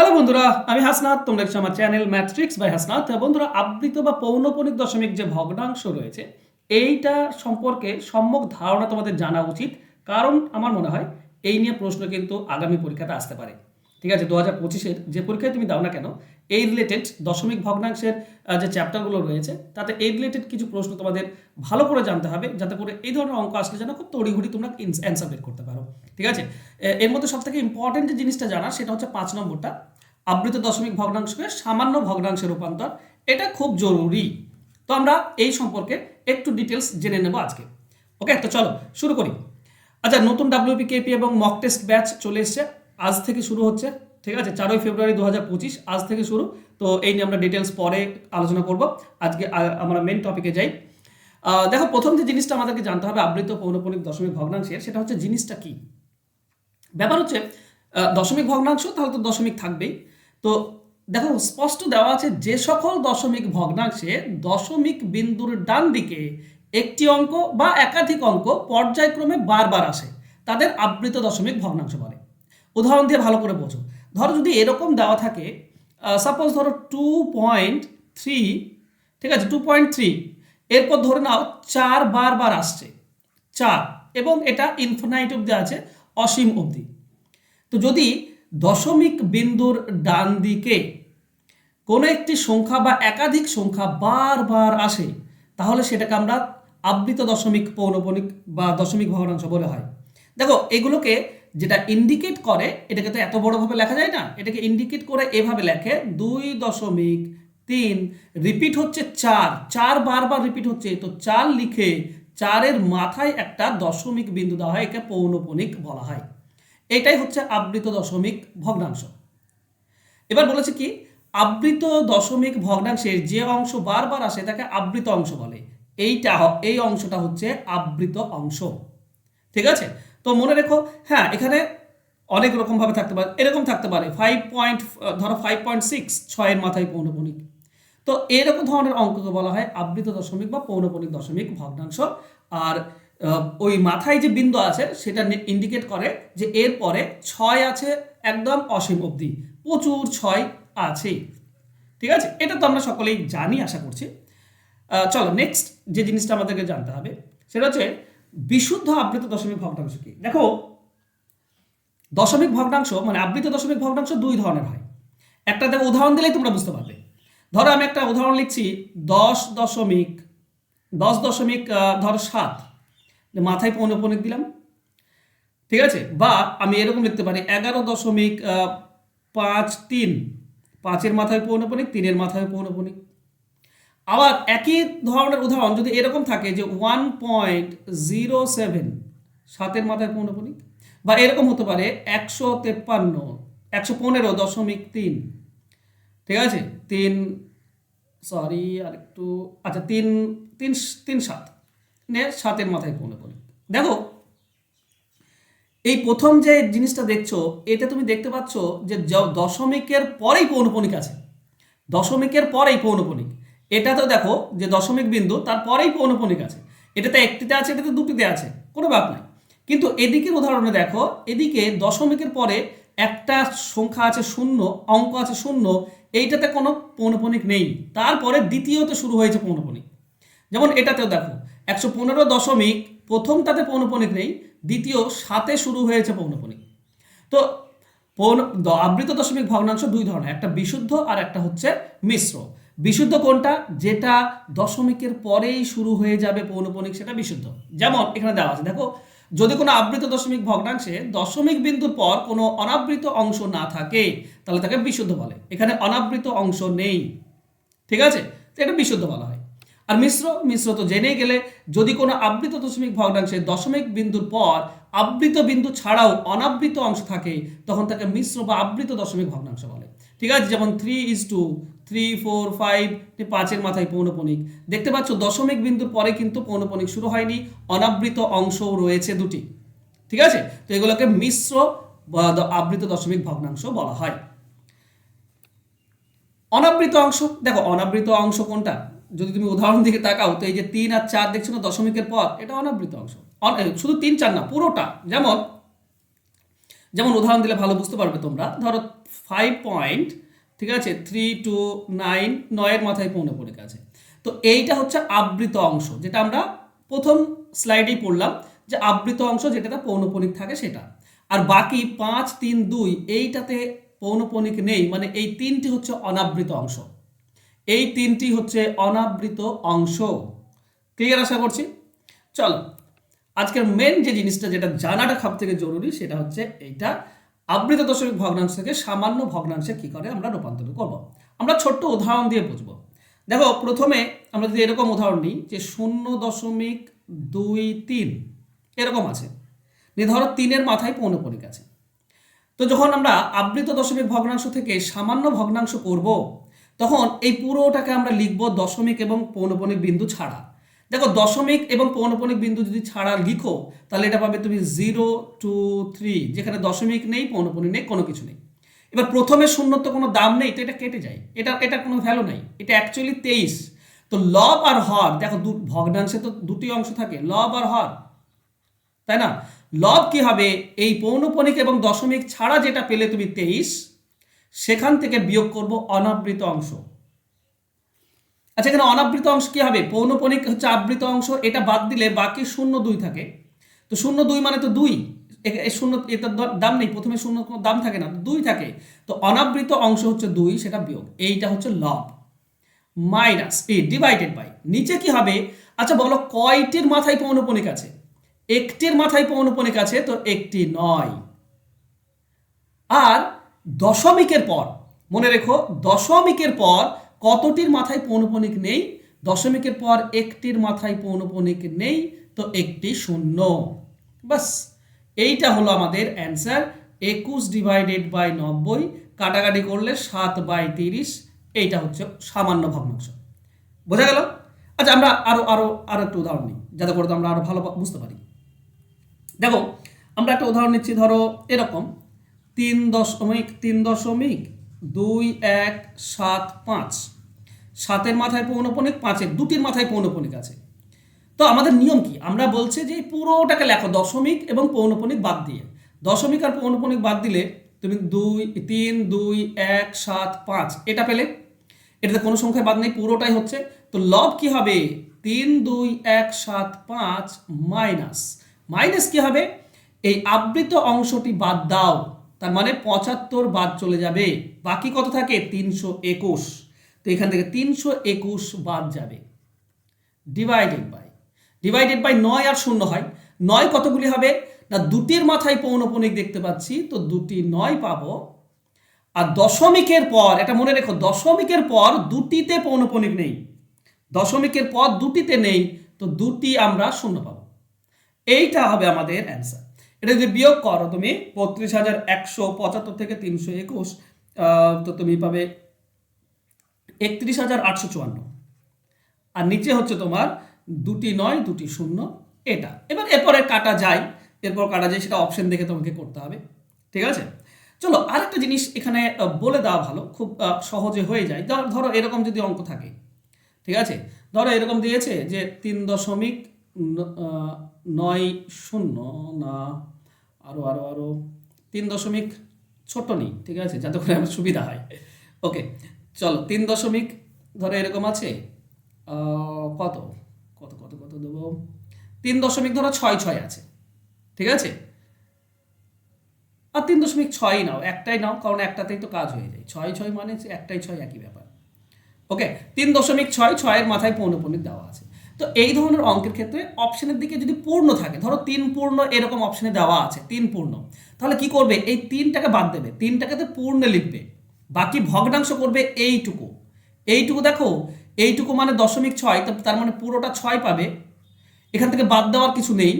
Hello বন্ধুরা, আমি হাসনাথ তোমরা দেখছ আমার চ্যানেল ম্যাট্রিক্স বাই হাসনাথ বন্ধুরা, আবৃত বা পৌনপনিক দশমিক যে ভগ্নাংশ রয়েছে, এইটা সম্পর্কে সম্যক ধারণা তোমাদের জানা উচিত, কারণ আমার মনে হয় এই নিয়ে প্রশ্ন কিন্তু আগামী পরীক্ষাতে আসতে পারে। ঠিক আছে দু হাজার পঁচিশের যে পরীক্ষায় তুমি দাও না কেন, এই রিলেটেড দশমিক ভগ্নাংশের যে চ্যাপ্টারগুলো রয়েছে, তাতে এই রিলেটেড কিছু প্রশ্ন তোমাদের ভালো করে জানতে হবে, যাতে করে এই ধরনের অঙ্ক আসলে যেন খুব তড়িঘড়ি তোমরা অ্যান্সার বের করতে পারো। ঠিক আছে? এর মধ্যে সব থেকে ইম্পর্টেন্ট যে জিনিসটা জানা, সেটা হচ্ছে পাঁচ নম্বরটা। আবৃত দশমিক ভগ্নাংশকে সামান্য ভগ্নাংশে রূপান্তর, এটা খুব জরুরি। তো আমরা এই সম্পর্কে একটু ডিটেলস জেনে নেব আজকে। ওকে, তো চলো, শুরু করি। আচ্ছা নতুন ডাব্লিউপি কেপি এবং মক টেস্ট ব্যাচ চলে এসছে। আজ থেকে শুরু হচ্ছে, ঠিক আছে? চারই ফেব্রুয়ারি দু হাজার পঁচিশ, আজ থেকে শুরু। তো এই নিয়ে আমরা ডিটেলস পরে আলোচনা করব। আজকে আমরা মেন টপিকে যাই। দেখো, প্রথম যে জিনিসটা আমাদেরকে জানতে হবে, আবৃত পৌনপনিক দশমিক ভগ্নাংশের সেটা হচ্ছে জিনিসটা কি? ব্যাপার হচ্ছে দশমিক ভগ্নাংশ, তাহলে তো দশমিক থাকবেই। তো দেখো, স্পষ্ট দেওয়া আছে, যে সকল দশমিক ভগ্নাংশে দশমিক বিন্দুর ডান দিকে একটি অঙ্ক বা একাধিক অঙ্ক পর্যায়ক্রমে বারবার আসে। তাদের আবৃত দশমিক ভগ্নাংশ বলে। উদাহরণ দিয়ে ভালো করে বোঝো। ধরো যদি এরকম দেওয়া থাকে সাপোজ ধরো টু পয়েন্ট থ্রি ঠিক আছে টু পয়েন্ট থ্রি এরপর ধরে নাও চার বারবার আসছে, চার, এবং এটা ইনফিনাইট অব্দি আছে, অসীম অবধি। তো যদি দশমিক বিন্দুর ডান দিকে কোনো একটি সংখ্যা বা একাধিক সংখ্যা বারবার আসে, তাহলে সেটাকে আমরা আবৃত দশমিক, পৌনপনিক বা দশমিক ভগ্নাংশ বলে হয়। দেখো, এগুলোকে যেটা ইন্ডিকেট করে, এটাকে তো এত বড়ভাবে লেখা যায় না, এটাকে ইন্ডিকেট করে এভাবে লেখে, দুই দশমিক তিন রিপিট হচ্ছে চার চার বারবার রিপিট হচ্ছে, তো চার লিখে চারের মাথায় একটা দশমিক বিন্দু দেওয়া হয়, একে পৌনপনিক বলা হয়। এটাই হচ্ছে আবৃত দশমিক ভগ্নাংশ। এবার বলেছে কি, আবৃত দশমিক ভগ্নাংশের যে অংশ বারবার আসে তাকে আবৃত অংশ বলে। এইটা এই অংশটা হচ্ছে আবৃত অংশ। ঠিক আছে? তো মনে রেখো হ্যাঁ এখানে অনেক রকম ভাবে থাকতে পারে, এরকম থাকতে পারে ফাইভ পয়েন্ট ধরো ফাইভ পয়েন্ট সিক্স ছয়ের মাথায় পৌনপনিক। তো এরকম ধরনের অঙ্ককে বলা হয় আবৃত দশমিক বা পৌনপনিক দশমিক ভগ্নাংশ। আর ওই মাথায় যে বিন্দু আছে, সেটা ইন্ডিকেট করে যে এর পরে ছয় আছে একদম অসীম অবধি, প্রচুর ছয় আছে। ঠিক আছে? এটা তো আমরা সকলেই জানি, আশা করছি। চলো নেক্সট যে জিনিসটা আমাদেরকে জানতে হবে, সেটা হচ্ছে বিশুদ্ধ আবৃত দশমিক ভগ্নাংশ কি? দেখো, দশমিক ভগ্নাংশ মানে আবৃত দশমিক ভগ্নাংশ দুই ধরনের হয়। একটা দেখো, উদাহরণ দিলেই তোমরা বুঝতে পারবে। ধরো, আমি একটা উদাহরণ লিখছি, দশ দশমিক দশ দশমিক ধরো সাত। মাথায় পৌনপনিক দিলাম। ঠিক আছে? বা আমি এরকম লিখতে পারি, এগারো দশমিক পাঁচ তিন। পাঁচের মাথায় পৌনপনিক তিনের মাথায় পৌনপনিক আবার একই ধরনের উদাহরণ যদি এরকম থাকে যে ওয়ান পয়েন্ট জিরো সেভেন সাতের মাথায় পৌনপনিক বা এরকম হতে পারে একশো তেপ্পান্ন, একশো পনেরো দশমিক তিন, ঠিক আছে? তিন সরি আর একটু আচ্ছা তিন তিন তিন সাত নে সাতের মাথায় পৌনপনিক দেখো, এই প্রথম যে জিনিসটা দেখছ, এটা তুমি দেখতে পাচ্ছ যে দশমিকের পরেই পৌনপনিক আছে। দশমিকের পরেই পৌনপনিক এটাতেও দেখো যে দশমিক বিন্দু, তারপরেই পৌনপনিক আছে। এটাতে একটিতে আছে, এটাতে দুটিতে আছে, কোনো ব্যাপার নাই। কিন্তু এদিকের উদাহরণে দেখো, এদিকে দশমিকের পরে একটা সংখ্যা আছে শূন্য, অঙ্ক আছে শূন্য, এইটাতে কোনো পৌনপনিক নেই। তারপরে দ্বিতীয়তে শুরু হয়েছে পৌনপনিক যেমন এটাতেও দেখো, একশো পনেরো দশমিক, প্রথমটাতে পৌনপনিক নেই, দ্বিতীয় সাতে শুরু হয়েছে পৌনপনিক তো পৌন- আবৃত দশমিক ভগ্নাংশ দুই ধরনের, একটা বিশুদ্ধ আর একটা হচ্ছে মিশ্র। বিশুদ্ধ কোনটা? যেটা দশমিকের পরেই শুরু হয়ে যাবে পৌনপনিক, সেটা বিশুদ্ধ। যেমন এখানে দেওয়া আছে, দেখো, যদি কোনো আবৃত দশমিক ভগ্নাংশে দশমিক বিন্দুর পর কোনো অনাবৃত অংশ না থাকে, তাহলে তাকে বিশুদ্ধ বলে। এখানে অনাবৃত অংশ নেই। ঠিক আছে? তো এটা বিশুদ্ধ বলা হয়। আর মিশ্র মিশ্র তো জেনে গেলে, যদি কোনো আবৃত দশমিক ভগ্নাংশে দশমিক বিন্দুর পর আবৃত বিন্দু ছাড়াও অনাবৃত অংশ থাকে, তখন তাকে মিশ্র বা আবৃত দশমিক ভগ্নাংশ বলে। ঠিক আছে? যেমন three is two three four five পাঁচের মাথায় পৌনপনিক। দেখতে পাচ্ছ, দশমিক বিন্দুর পরে কিন্তু পৌনপনিক শুরু হয়নি, অনাবৃত অংশও রয়েছে দুটি। ঠিক আছে? তো এগুলোকে মিশ্র আবৃত দশমিক ভগ্নাংশ বলা হয়। অনাবৃত অংশ, দেখো, অনাবৃত অংশ কোনটা? যদি তুমি উদাহরণ দিকে তাকাও, তো এই যে তিন আর চার দেখছ না, দশমিকের পর, এটা অনাবৃত অংশ। শুধু তিন, চার না, পুরোটা। যেমন যেমন উদাহরণ দিলে ভালো বুঝতে পারবে তোমরা। ধরো ফাইভ পয়েন্ট ঠিক আছে? থ্রি টু নাইন নয়ের মাথায় পৌনপনিক আছে তো এইটা হচ্ছে আবৃত অংশ, যেটা আমরা প্রথম স্লাইডেই পড়লাম, যে আবৃত অংশ যেটাতে পৌনপনিক থাকে সেটা। আর বাকি পাঁচ, তিন, দুই, এইটাতে পৌনপনিক নেই মানে এই তিনটি হচ্ছে অনাবৃত অংশ। এই তিনটি হচ্ছে অনাবৃত অংশ। ক্লিয়ার আশা করছি? চলো, আজকের মেন যে জিনিসটা যেটা জানাটা সব থেকে জরুরি, সেটা হচ্ছে এইটা। আবৃত দশমিক ভগ্নাংশ থেকে সামান্য ভগ্নাংশে কি করে? আমরা রূপান্তরিত করব। আমরা ছোট্ট উদাহরণ দিয়ে বুঝব। দেখো, প্রথমে আমরা যদি এরকম উদাহরণ নিই যে শূন্য দশমিক দুই তিন, এরকম আছে। ধরো তিনের মাথায় পৌনপনিক আছে তো যখন আমরা আবৃত দশমিক ভগ্নাংশ থেকে সামান্য ভগ্নাংশ করব, তখন এই পুরোটাকে আমরা লিখব দশমিক এবং পৌনপনিক বিন্দু ছাড়া। দেখো দশমিক এবং পৌনপনিক বিন্দু যদি ছাড়া লিখো, তাহলে এটা পাবে তুমি জিরো টু থ্রি যেখানে দশমিক নেই, পৌনপনিক নেই, কোনো কিছু নেই। এবার প্রথমে শূন্যর তো কোনো দাম নেই, তো এটা কেটে যায়। এটা এটা কোনো ভ্যালু নেই। এটা অ্যাকচুয়ালি তেইশ। তো লব আর হর, দেখো দু, ভগ্নাংশে তো দুটি অংশ থাকে লব আর হর। তাই না? লব কি হবে? এই পৌনপনিক এবং দশমিক ছাড়া যেটা পেলে তুমি তেইশ, সেখান থেকে বিয়োগ করব অনাবৃত অংশ। আচ্ছা এখানে অনাবৃত অংশ কি হবে? পৌনপনিক হচ্ছে আবৃত অংশ, এটা বাদ দিলে বাকি শূন্য দুই থাকে। তো শূন্য দুই মানে তো দুই। শূন্য এটার দাম নেই, প্রথমে শূন্য কোনো দাম থাকে না, দুই থাকে। তো অনাবৃত অংশ হচ্ছে দুই, সেটা বিয়োগ। এইটা হচ্ছে লব। মাইনাস এ ডিভাইডেড বাই নিচে কি হবে? আচ্ছা বলো, কয়টির মাথায় পৌনপনিক আছে? একটির মাথায় পৌনপনিক আছে, তো একটি নয়। আর দশমিকের পর, মনে রেখো, দশমিকের পর কতটির মাথায় পৌনপনিক নেই? দশমিকের পর একটির মাথায় পৌনপনিক নেই, তো একটি শূন্য। বাস এইটা হলো আমাদের অ্যান্সার। একুশ ডিভাইডেড বাই নব্বই, কাটাকাটি করলে সাত বাই তিরিশ, এইটা হচ্ছে সামান্য ভগ্নাংশ। বোঝা গেল? আচ্ছা আমরা আরও আরও আরও একটু উদাহরণ নিই, যাতে করে আমরা আরও ভালো বুঝতে পারি। দেখো, আমরা একটা উদাহরণ নিচ্ছি, ধরো এরকম, তিন দশমিক তিন দশমিক দুই, এক, সাত, পাঁচ। সাতের মাথায় পৌনপনিক, পাঁচের, দুটির মাথায় পৌনপনিক আছে। তো আমাদের নিয়ম কি? আমরা বলছি যে পুরোটাকে লেখো, দশমিক এবং পৌনপনিক বাদ দিয়ে। দশমিক আর পৌনপনিক বাদ দিলে তুমি দুই, তিন, দুই, এক, সাত, পাঁচ, এটা পেলে। এটাতে কোনো সংখ্যায় বাদ নেই, পুরোটাই হচ্ছে। তো লব কি হবে? তিন, দুই, এক, সাত, পাঁচ, মাইনাস। মাইনাস কি হবে? এই আবৃত অংশটি বাদ দাও। তার মানে পঁচাত্তর বাদ চলে যাবে। বাকি কত থাকে? তিনশো একুশ। তো এখান থেকে তিনশো একুশ বাদ যাবে। ডিভাইডেড বাই ডিভাইডেড বাই নয় আর শূন্য হয়। নয় কতগুলি হবে? না, দুটির মাথায় পৌনপনিক দেখতে পাচ্ছি, তো দুটি নয় পাবো। আর দশমিকের পর, এটা মনে রেখো, দশমিকের পর দুটিতে পৌনপনিক নেই। দশমিকের পর দুটিতে নেই, তো দুটি আমরা শূন্য পাবো। এইটা হবে আমাদের অ্যান্সার এটা যদি বিয়োগ করো, তুমি বত্রিশ হাজার একশো পঁচাত্তর থেকে তিনশো একুশ তো তুমি পাবে একত্রিশ হাজার আটশো চুয়ান্ন। আর নিচে হচ্ছে তোমার দুটি নয়, দুটি শূন্য, এটা। এবার এরপরে কাটা যায়, এরপর কাটা যায়, সেটা অপশন দেখে তোমাকে করতে হবে। ঠিক আছে? চলো, আরেকটা জিনিস এখানে বলে দেওয়া ভালো, খুব সহজে হয়ে যায়। ধর- এরকম যদি অঙ্ক থাকে, ঠিক আছে? ধরো এরকম দিয়েছে যে তিন দশমিক নয় শূন্য, না আরও আরও আরও তিন দশমিক ছোট নেই ঠিক আছে? যাতে করে আমার সুবিধা হয়। ওকে, চলো, তিন দশমিক, ধরো এরকম আছে কত? কত কত কত দেবো? তিন দশমিক ধরো ছয় ছয় আছে, ঠিক আছে? আর তিন দশমিক ছয়ই নাও, একটাই নাও, কারণ একটাতেই তো কাজ হয়ে যায়। ছয় ছয় মানে একটাই, ছয় একই ব্যাপার। ওকে, তিন দশমিক ছয়, ছয়ের মাথায় পৌনপনিক দেওয়া আছে। তো এই ধরনের অঙ্কের ক্ষেত্রে অপশনের দিকে যদি পূর্ণ থাকে, ধরো তিন পূর্ণ এরকম অপশনে দেওয়া আছে, তিন পূর্ণ, তাহলে কি করবে? এই তিনটাকে বাদ দেবে তিনটাকে তো পূর্ণে লিখবে, বাকি ভগ্নাংশ করবে এইটুকু। এইটুকু দেখো, এইটুকু মানে দশমিক ছয়, তো তার মানে পুরোটা ছয় পাবে। এখান থেকে বাদ দেওয়ার কিছু নেই,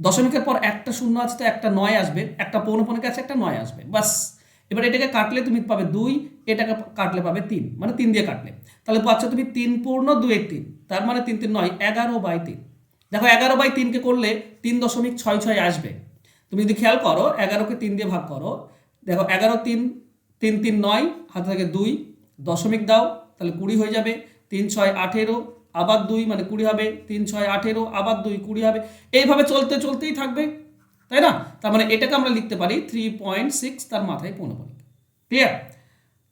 দশমিকের পর একটা শূন্য আছে তো একটা নয় আসবে, একটা পৌনপনিক আছে, একটা নয় আসবে বাস এবার এটাকে কাটলে তুমি পাবে দুই, এটাকে কাটলে পাবে তিন মানে তিন দিয়ে কাটলে। তাহলে পাচ্ছ তুমি তিন পূর্ণ দুই তিন, তার মানে তিন তিন নয়, এগারো বাই তিন। দেখো এগারো বাই তিনকে করলে তিন দশমিক ছয় ছয় আসবে। তুমি যদি খেয়াল করো এগারোকে তিন দিয়ে ভাগ করো, দেখো এগারো তিন তিন তিন নয়, হাতে থেকে দুই, দশমিক দাও, তাহলে কুড়ি হয়ে যাবে। তিন ছয় আঠেরো, আবার দুই মানে কুড়ি হবে। তিন ছয় আঠেরো, আবার দুই, কুড়ি হবে। এইভাবে চলতে চলতেই থাকবে। তাই না? তার মানে এটাকে আমরা লিখতে পারি থ্রি পয়েন্ট সিক্স তার মাথায় পৌনপনিক ক্লিয়ার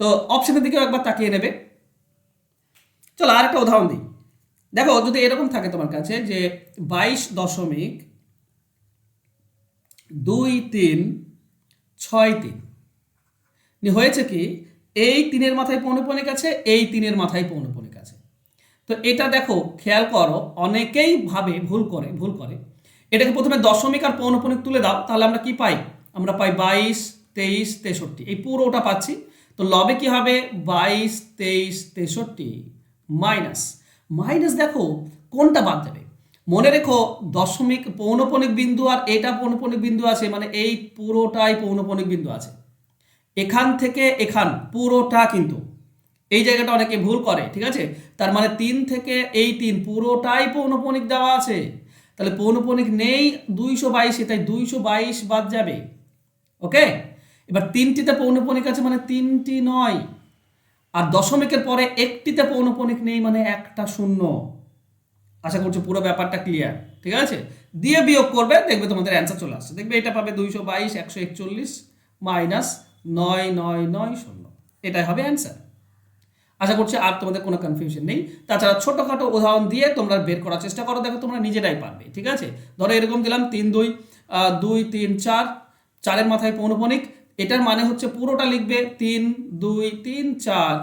তো অপশনের দিকেও একবার তাকিয়ে নেবে। চলো আর একটা উদাহরণ দিই। দেখো, যদি এরকম থাকে তোমার কাছে যে বাইশ দশমিক দুই তিন ছয় তিন। হয়েছে কি, এই তিনের মাথায় পৌনপনিক আছে এই তিনের মাথায় পৌনপনিক আছে তো এটা দেখো, খেয়াল করো, অনেকেই ভাবে ভুল করে ভুল করে। এটাকে প্রথমে দশমিক আর পৌনপনিক তুলে দাও, তাহলে আমরা কি পাই? আমরা পাই বাইশ, তেইশ, তেষট্টি। এই পুরোটা পাচ্ছি। তো লবে কি হবে? বাইশ, তেইশ, তেষট্টি, মাইনাস। মাইনাস দেখো, কোনটা বাদ যাবে মনে রেখো, দশমিক পৌনপনিক বিন্দু আর এটা পৌনপনিক বিন্দু আছে মানে এই পুরোটাই পৌনপনিক বিন্দু আছে। এখান থেকে এখান, পুরোটা কিন্তু। এই জায়গাটা অনেকে ভুল করে, ঠিক আছে? তার মানে তিন থেকে এই তিন, পুরোটাই পৌনপনিক দেওয়া আছে। তাহলে পৌনপনিক নেই, দুইশো বাইশে তাই দুইশো বাইশ বাদ যাবে। ওকে? এবার তিনটিতে পৌনপনিক আছে মানে তিনটি নয়। আর দশমিকের পরে একটিতে পৌনপনিক নেই মানে একটা শূন্য। আশা করছি পুরো ব্যাপারটা ক্লিয়ার ঠিক আছে? দিয়ে বিয়োগ করবে, দেখবে তোমাদের অ্যান্সার চলে আসছে। দেখবে এটা পাবে দুইশো বাইশ, একশো একচল্লিশ, মাইনাস নয় নয় নয়, শূন্য। এটাই হবে অ্যান্সার আশা করছি আর তোমাদের কোনো কনফিউশন নেই। তাছাড়া ছোটোখাটো উদাহরণ দিয়ে তোমরা বের করার চেষ্টা করো, দেখো তোমরা নিজেরাই পারবে, ঠিক আছে? ধরো এরকম দিলাম, তিন, দুই দুই, তিন, চার, চারের মাথায় পৌনপনিক, এটার মানে হচ্ছে পুরোটা লিখবে তিন, দুই, তিন, চার।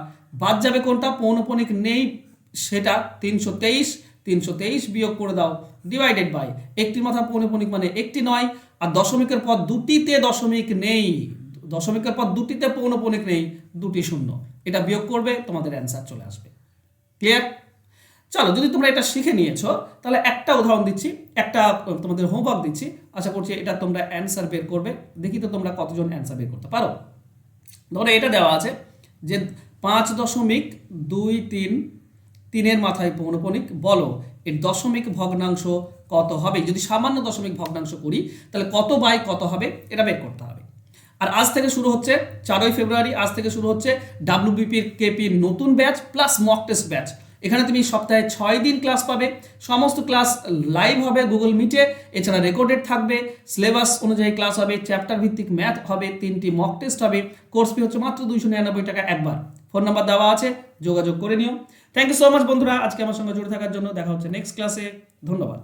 বাদ যাবে কোনটা? পৌনপনিক নেই, সেটা তিনশো তেইশ তিনশো তেইশ বিয়োগ করে দাও ডিভাইডেড বাই একটির মাথা পৌনপনিক মানে একটি নয়, আর দশমিকের পর দুটিতে দশমিক নেই। দশমিকের পর দুটিতে পৌনপনিক নেই, দুটি শূন্য। এটা বিয়োগ করবে, তোমাদের অ্যান্সার চলে আসবে। ক্লিয়ার চলো, যদি তোমরা এটা শিখে নিয়েছো, তাহলে একটা উদাহরণ দিচ্ছি, একটা তোমাদের হোমওয়ার্ক দিচ্ছি। আশা করছি এটা তোমরা অ্যান্সার বের করবে। দেখি তো তোমরা কতজন অ্যান্সার বের করতে পারো। ধরো এটা দেওয়া আছে যে পাঁচ দশমিক দুই তিন, তিনের মাথায় পৌনপনিক বলো, এর দশমিক ভগ্নাংশ কত হবে? যদি সামান্য দশমিক ভগ্নাংশ করি, তাহলে কত বাই কত হবে? এটা বের করতে হবে। আর আজ থেকে শুরু হচ্ছে চারই ফেব্রুয়ারি, আজ থেকে শুরু হচ্ছে ডাব্লিউবিপির কেপির নতুন batch plus mock test batch. এখানে তুমি সপ্তাহে ছয় দিন ক্লাস পাবে। সমস্ত ক্লাস লাইভ হবে গুগল মিটে এছাড়া রেকর্ডেড থাকবে। সিলেবাস অনুযায়ী ক্লাস হবে। চ্যাপ্টার ভিত্তিক ম্যাথ হবে। তিনটি মক টেস্ট হবে। কোর্স ফি হচ্ছে মাত্র দুইশো নিরানব্বই টাকা একবার। ফোন নাম্বার দেওয়া আছে। যোগাযোগ করে নিও। থ্যাংক ইউ সো মাচ বন্ধুরা। আজকে আমার সঙ্গে জুড়ে থাকার জন্য দেখা হচ্ছে নেক্সট ক্লাসে ধন্যবাদ।